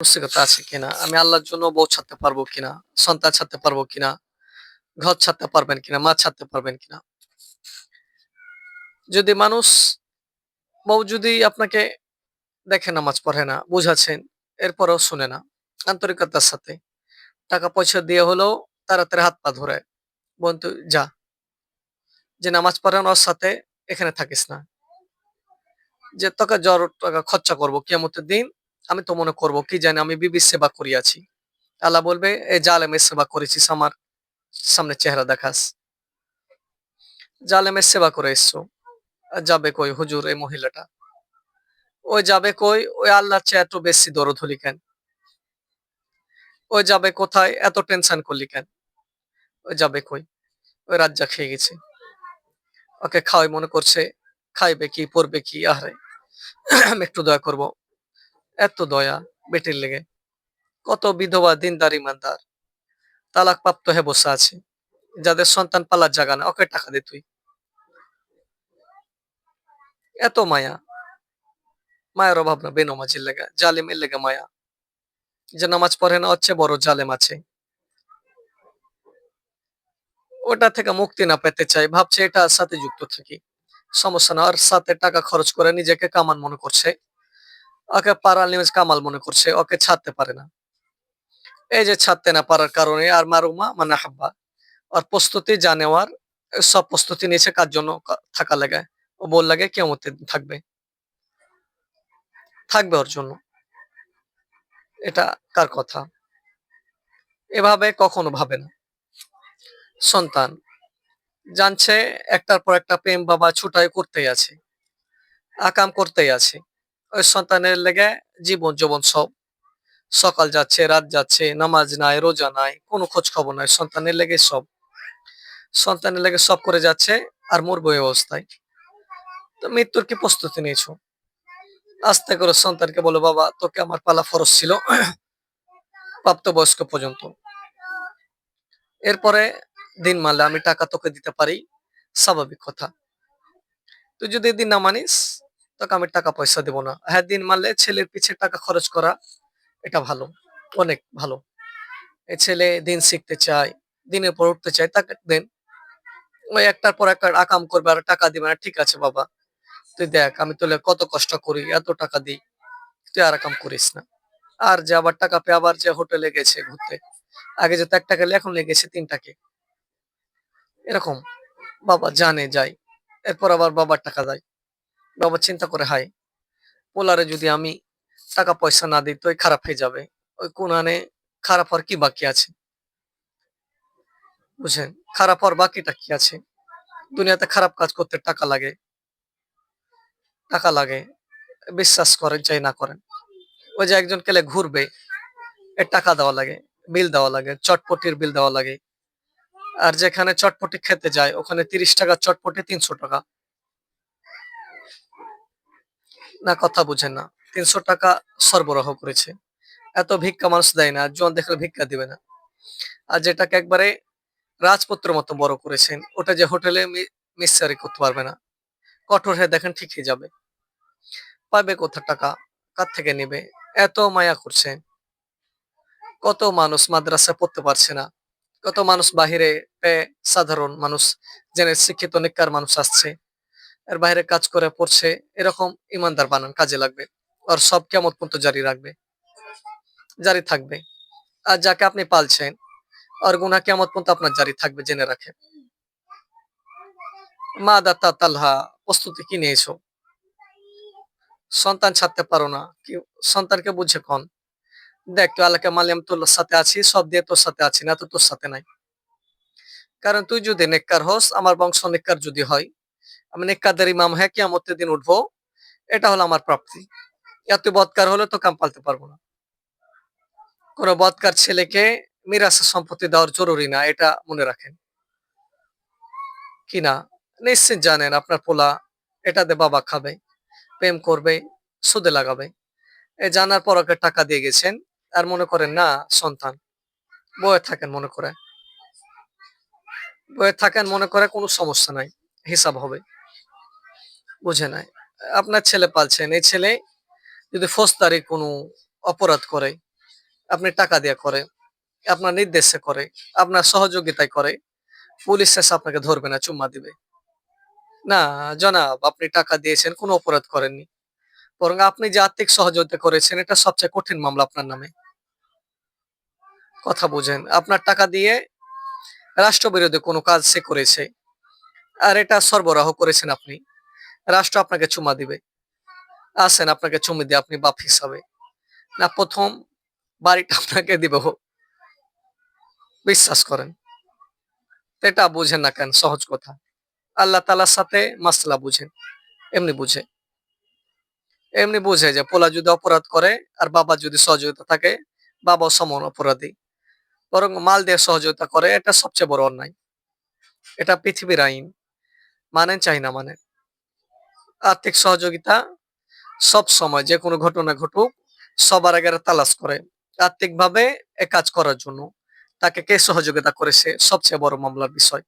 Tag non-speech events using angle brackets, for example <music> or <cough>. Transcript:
মানসিকতা আছে কিনা? আমি আল্লাহর জন্য বউ ছাড়তে পারব কিনা? সন্তান ছাড়তে পারব কিনা? ঘর ছাড়তে পারবেন কিনা? মা ছাড়তে পারবেন কিনা? যদি মানুষ বউ যদি আপনাকে দেখে নামাজ পড়ে না, বুঝাচ্ছেন, এরপরেও শুনে না, আন্তরিকতার সাথে টাকা পয়সা দিয়ে হলেও তাড়াতাড়ি হাত পা ধরে বন্ধু যা। যে নামাজ পড়েন ওর সাথে এখানে থাকিস না। যে তোকে জ্বর টাকা খরচা করব কিয়ামতের দিন আমি তো মনে করব, কি জানি, আমি বিবির সেবা করিয়াছি। আল্লাহ বলবে এই জালেমের সেবা করেছিস আমার সামনে চেহারা দেখাস। জালেমের সেবা করে এসছো। যাবে কই হুজুর, এই মহিলাটা? ওই যাবে কই? ওই আল্লাহর চেয়ে এত বেশি দরদ হলি কেন? ওই যাবে কোথায়? এত টেনশন করলি কেন? ওই যাবে কই? ওই রাজ্জা খেয়ে গেছে। ওকে খাওয়াই মনে করছে, খাইবে কি পড়বে কি, আহারে। <clears throat> আমি একটু দয়া করব। এত দয়া বেটির লেগে। কত বিধবা, দিনদার, ইমানদার। তালাক প্রাপ্ত হয়ে বসে আছে। যাদের সন্তান পালার জায়গা না ওকে টাকা দে তুই। এত মায়া। মায়ের অভাব না, বেনমাজির লেগে। জালিমের লেগে মায়া। যে নামাজ পড়ে না হচ্ছে বড় জালেম আছে। ওটা থেকে মুক্তি না পেতে চাই, ভাবছে এটার সাথে যুক্ত থাকি। সমস্যা না আর সাথে টাকা খরচ করে নিজেকে কামান মনে করছে। ওকে পারাল নিউজ কামাল মনে করছে, ওকে ছাড়তে পারে না। এই যে ছাড়তে না পারার কারণে আর মারুমা মানে হাব্বা আর প্রস্তুতি নেওয়ার সব প্রস্তুতি নিয়েছে কার জন্য থাকা লাগে? ও বল লাগে কেমন থাকবে। থাকবে ওর জন্য। এটা কার কথা? এভাবে কখনো ভাবে না। সন্তান, জানছে একটার পর একটা প্রেম বাবা ছুটাই করতেই আছে, আকাম করতেই আছে। ওই সন্তানের লেগে জীবন জীবন সব। সকাল যাচ্ছে, রাত যাচ্ছে, নামাজ নাই, রোজা নাই, কোনো খোঁজ খবর নাই, সন্তানের লেগে সব। সন্তানের লেগে সব করে যাচ্ছে আর মরবো এই অবস্থায়। তো মৃত্যুর কি প্রস্তুতি নিয়েছো? আস্তে করে সন্তানকে বলো, বাবা, তোকে আমার পালা ফরজ ছিল <clears throat> প্রাপ্তবয়স্ক পর্যন্ত। এরপরে দিন মানলে আমি টাকা তোকে দিতে পারি। স্বাভাবিক কথা। তুই যদি দিন না মানিস তোকে আমি টাকা পয়সা দেবো না। হ্যাঁ দিন মানলে ছেলের পিছে টাকা খরচ করা, এটা ভালো, অনেক ভালো। ছেলে দিন শিখতে চায়, দিনের পর উঠতে চায়, তাকে দেন। ওই একটার পর একটা আকাম করবে আর টাকা দিবে না, ঠিক আছে বাবা, তুই দেখ, আমি তোলে কত কষ্ট করি, এত টাকা দিই, তুই আর কাম করিস না। আর যে আবার টাকা পেয়ে আবার যে হোটেলে গেছে ঘুরতে, আগে যে এক টাকা এখন লেগেছে তিন টাকে এরকম, বাবা জানে যায়, এরপর আবার বাবার টাকা দেয়। বাবা চিন্তা করে হাই পোলারে যদি আমি টাকা পয়সা না দিই তো খারাপ হয়ে যাবে। ওই কোনানে খারাপ হওয়ার কি বাকি আছে? বুঝেন খারাপ হওয়ার বাকিটা কি আছে? দুনিয়াতে খারাপ কাজ করতে টাকা লাগে। টাকা লাগে, বিশ্বাস করেন চাই না করেন। ওই যে একজন কেলে ঘুরবে, এর টাকা দেওয়া লাগে, বিল দেওয়া লাগে, চটপটির বিল দেওয়া লাগে। আর যেখানে চটপটি খেতে যায়, ওখানে তিরিশ টাকা, চটপটি তিনশো টাকা। না কথা বুঝেন না। তিনশো টাকা সরবরাহ করেছে। এত ভিক্ষা মানুষ দেয় না জন দেখলে ভিক্ষা দিবে না। আর যেটাকে একবারে রাজপুত্র মতো বড় করেছেন, ওটা যে হোটেলে মিসচারি করতে পারবে না। কঠোর হয়ে দেখেন ঠিকই যাবে। পাবে কোথা টাকা, কার থেকে নেবে, এত মায়া করছে কত মানুষ মাদ্রাসা পড়তে পারছে না। কত মানুষ বাহিরে সাধারণ মানুষ, জেনে শিক্ষিত, নিকার মানুষ আসছে। এর বাইরে কাজ করে পড়ছে, এরকম ইমানদার বানান কাজে লাগবে। আর সব কেমন পর্যন্ত জারি রাখবে। জারি থাকবে। আর যাকে আপনি পালছেন, আর গুনা কেমন পর্যন্ত আপনার জারি থাকবে জেনে রাখেন। মা দাতা তালহা, প্রস্তুতি কি নিয়েছো? সন্তান ছাড়তে পারো না। কি সন্তানকে বুঝে কন। দেখ, তুই আল্লাহকে মালিয়াম তোর সাথে আছি, সব দিয়ে তোর সাথে আছি না, তো তোর সাথে নাই। কারণ তুই যদি নেককার হোস, আমার বংশ নেককার যদি হয় আমি নেককাদের ইমাম হ্যাঁ কি আমতের দিন উঠবো। এটা হলো আমার প্রাপ্তি। এত বৎকার হলে তো কাম পালতে পারব না। কোন বৎকার ছেলেকে মিরাসের সম্পত্তি দেওয়ার জরুরি না, এটা মনে রাখেন। কি না? নিশ্চিত জানেন আপনার পোলা এটাতে বাবা খাবে, প্রেম করবে, সুদে লাগাবে। এ জানার পর ওকে টাকা দিয়ে গেছেন আর মনে করেন, না, সন্তান। বয়ে থাকেন মনে করে। বয়ে থাকেন মনে করে কোনো সমস্যা নাই, হিসাব হবে। বুঝে নাই। আপনার ছেলে পালছেন, এই ছেলে যদি ফৌজদারি কোনো অপরাধ করে, আপনি টাকা দিয়ে করে, আপনার নির্দেশে করে, আপনার সহযোগিতায় করে, পুলিশ শেষ আপনাকে ধরবে না, চুম্মা দিবে। না, জনাব, আপনি টাকা দিয়েছেন, কোনো অপরাধ করেননি। বরং আপনি যে আর্থিক সহযোগিতা করেছেন, এটা সবচেয়ে কঠিন মামলা আপনার নামে। কথা বুঝেন, আপনার টাকা দিয়ে রাষ্ট্রবিরোধী কোনো কাজ সে করেছে, আর এটা সরবরাহ করেছেন আপনি। রাষ্ট্র আপনাকে চুমা দিবে। আসেন, আপনাকে চুমি দিয়ে আপনি বাপ হিসাবে না, প্রথম বাড়িটা আপনাকে দিব। বিশ্বাস করেন। এটা বুঝেন না কেন, সহজ কথা। আল্লাহ তালার সাথে মাসলা বুঝেন, এমনি বুঝে। এমনি বুঝে যে পোলা যদি অপরাধ করে আর বাবা যদি সহযোগিতা থাকে, বাবা সমান অপরাধী। বরং মাল দিয়ে সহযোগিতা করে, এটা সবচেয়ে বড় অন্যায়। এটা পৃথিবীর আইন। মানেন চাই না মানে আর্থিক সহযোগিতা, সব সময় যে কোনো ঘটনা ঘটুক, সবার আগে তালাশ করে আর্থিকভাবে এ কাজ করার জন্য। তাকে কে সহযোগিতা করেছে? সবচেয়ে বড় মামলার বিষয়।